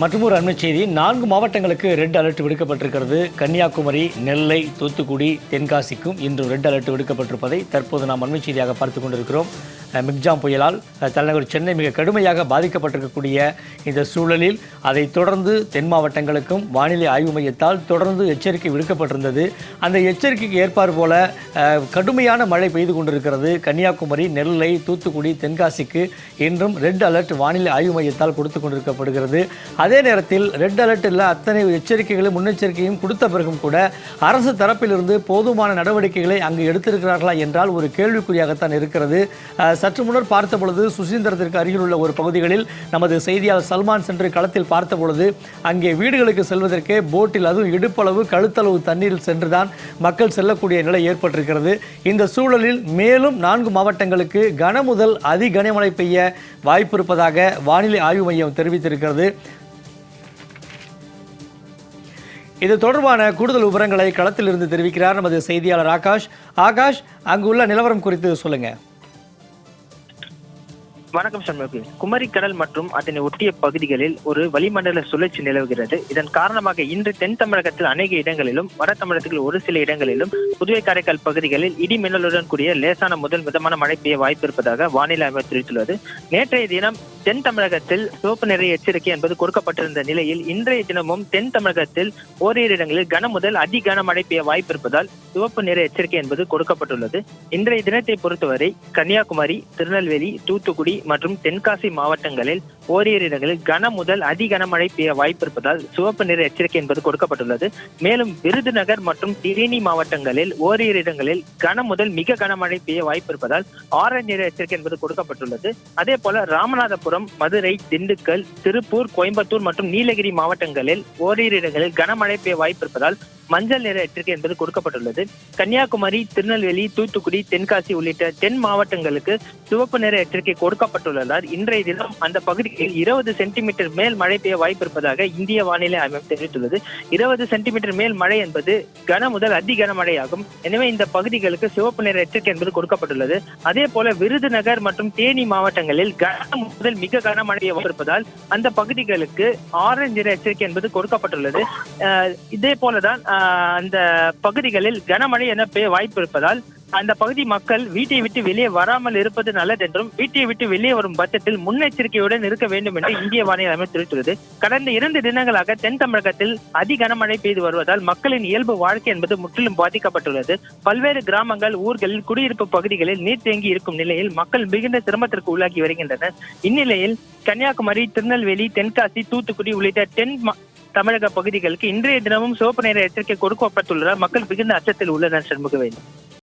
மற்றும் ஒரு அண்மை செய்தி நான்கு மாவட்டங்களுக்கு ரெட் அலர்ட் விடுக்கப்பட்டிருக்கிறது. கன்னியாகுமரி நெல்லை தூத்துக்குடி தென்காசிக்கும் இன்று ரெட் அலர்ட் விடுக்கப்பட்டிருப்பதை தற்போது நாம் அண்மை செய்தியாக பார்த்து கொண்டிருக்கிறோம். மிக்ஜாம் புயலால் தலைநகர் சென்னை மிக கடுமையாக பாதிக்கப்பட்டிருக்கக்கூடிய இந்த சூழலில் அதைத் தொடர்ந்து தென் மாவட்டங்களுக்கும் வானிலை ஆய்வு மையத்தால் தொடர்ந்து எச்சரிக்கை விடுக்கப்பட்டிருந்தது. அந்த எச்சரிக்கைக்கு ஏற்பாடு போல கடுமையான மழை பெய்து கொண்டிருக்கிறது. கன்னியாகுமரி நெல்லை தூத்துக்குடி தென்காசிக்கு இன்றும் ரெட் அலர்ட் வானிலை ஆய்வு மையத்தால் கொடுத்து கொண்டிருக்கப்படுகிறது. அதே நேரத்தில் ரெட் அலர்ட்டில் அத்தனை எச்சரிக்கைகளும் முன்னெச்சரிக்கையும் கொடுத்த பிறகும் கூட அரசு தரப்பிலிருந்து போதுமான நடவடிக்கைகளை அங்கு எடுத்திருக்கிறார்களா என்றால் ஒரு கேள்விக்குறியாகத்தான் இருக்கிறது. சற்று முன்னர் பார்த்த பொழுது சுசீந்திரத்திற்கு அருகில் உள்ள ஒரு பகுதிகளில் நமது செய்தியாளர் சல்மான் சென்று களத்தில் பார்த்த பொழுது அங்கே வீடுகளுக்கு செல்வதற்கே போட்டில் அதுவும் இடுப்பளவு கழுத்தளவு தண்ணீரில் சென்றுதான் மக்கள் செல்லக்கூடிய நிலை ஏற்பட்டிருக்கிறது. இந்த சூழலில் மேலும் நான்கு மாவட்டங்களுக்கு கன முதல் அதி கனமழை பெய்ய வாய்ப்பு இருப்பதாக வானிலை ஆய்வு மையம் தெரிவித்திருக்கிறது. இது தொடர்பான கூடுதல் விவரங்களை களத்தில் இருந்து தெரிவிக்கிறார் நமது செய்தியாளர் ஆகாஷ். ஆகாஷ் அங்கு உள்ள நிலவரம் குறித்து சொல்லுங்கள் வணக்கம் சண்முகி. குமரி கடல் மற்றும் அதனை ஒட்டிய பகுதிகளில் ஒரு வளிமண்டல சுழற்சி நிலவுகிறது. இதன் காரணமாக இன்று தென் தமிழகத்தில் அநேக இடங்களிலும் வட தமிழகத்தில் ஒரு சில இடங்களிலும் புதுவை காரைக்கால் பகுதிகளில் இடி மின்னலுடன் கூடிய லேசான முதல் மிதமான மழை பெய்ய வாய்ப்பு இருப்பதாக வானிலை அமைப்பு தெரிவித்துள்ளது. நேற்றைய தினம் தென் தமிழகத்தில் சிவப்பு நிறை எச்சரிக்கை என்பது கொடுக்கப்பட்டிருந்த நிலையில் இன்றைய தினமும் தென் தமிழகத்தில் ஓரிரு இடங்களில் கன முதல் அதி கனமழை பெய்ய வாய்ப்பு இருப்பதால் சிவப்பு நிற எச்சரிக்கை என்பது கொடுக்கப்பட்டுள்ளது. இன்றைய தினத்தை பொறுத்தவரை கன்னியாகுமரி திருநெல்வேலி தூத்துக்குடி மற்றும் தென்காசி மாவட்டங்களில் ஓரிரு இடங்களில் கன முதல் அதி கனமழை பெய்ய வாய்ப்பு இருப்பதால் சிவப்பு நிற எச்சரிக்கை என்பது கொடுக்கப்பட்டுள்ளது. மேலும் விருதுநகர் மற்றும் திரினி மாவட்டங்களில் ஓரிரு இடங்களில் கன முதல் மிக கனமழை பெய்ய வாய்ப்பு இருப்பதால் ஆரஞ்சு நிற எச்சரிக்கை என்பது கொடுக்கப்பட்டுள்ளது. அதே போல ராமநாதபுரம் மதுரை திண்டுக்கல் திருப்பூர் கோயம்புத்தூர் மற்றும் நீலகிரி மாவட்டங்களில் ஓரிரு இடங்களில் கனமழை பெய்ய வாய்ப்பு இருப்பதால் மஞ்சள் நிற எச்சரிக்கை என்பது கொடுக்கப்பட்டுள்ளது. கன்னியாகுமரி திருநெல்வேலி தூத்துக்குடி தென்காசி உள்ளிட்ட தென் மாவட்டங்களுக்கு சிவப்பு நிற எச்சரிக்கை கொடுக்கப்பட்டுள்ளதால் இன்றைய தினம் அந்த பகுதியில் இருபது சென்டிமீட்டர் மேல் மழை பெய்ய வாய்ப்பு இருப்பதாக இந்திய வானிலை அமைப்பு தெரிவித்துள்ளது. இருபது சென்டிமீட்டர் மேல் மழை என்பது கன முதல் அதி கனமழையாகும் எனவே இந்த பகுதிகளுக்கு சிவப்பு நிற எச்சரிக்கை என்பது கொடுக்கப்பட்டுள்ளது. அதே போல விருதுநகர் மற்றும் தேனி மாவட்டங்களில் கன முதல் மிக கனமழை இருப்பதால் அந்த பகுதிகளுக்கு ஆரஞ்சு நிற எச்சரிக்கை என்பது கொடுக்கப்பட்டுள்ளது. இதே போலதான் அந்த பகுதிகளில் கனமழை என பெய்ய வாய்ப்பு இருப்பதால் அந்த பகுதி மக்கள் வீட்டை விட்டு வெளியே வராமல் இருப்பது நல்லது என்றும் வீட்டை விட்டு வெளியே வரும் பட்சத்தில் முன்னெச்சரிக்கையுடன் இருக்க வேண்டும் என்று இந்திய வானிலை அமைப்பு தெரிவித்துள்ளது. கடந்த இரண்டு தினங்களாக தென் தமிழகத்தில் அதி கனமழை பெய்து வருவதால் மக்களின் இயல்பு வாழ்க்கை என்பது முற்றிலும் பாதிக்கப்பட்டுள்ளது. பல்வேறு கிராமங்கள் ஊர்களில் குடியிருப்பு பகுதிகளில் நீர் தேங்கி இருக்கும் நிலையில் மக்கள் மிகுந்த சிரமத்திற்கு உள்ளாகி வருகின்றனர். இந்நிலையில் கன்னியாகுமரி திருநெல்வேலி தென்காசி தூத்துக்குடி உள்ளிட்ட தென் தமிழக பகுதிகளுக்கு இன்றைய தினமும் சிவப்பு நிற எச்சரிக்கை கொடுக்கப்பட்டுள்ளதால் மக்கள் மிகுந்த அச்சத்தில் உள்ளனர் சண்முகவேல்.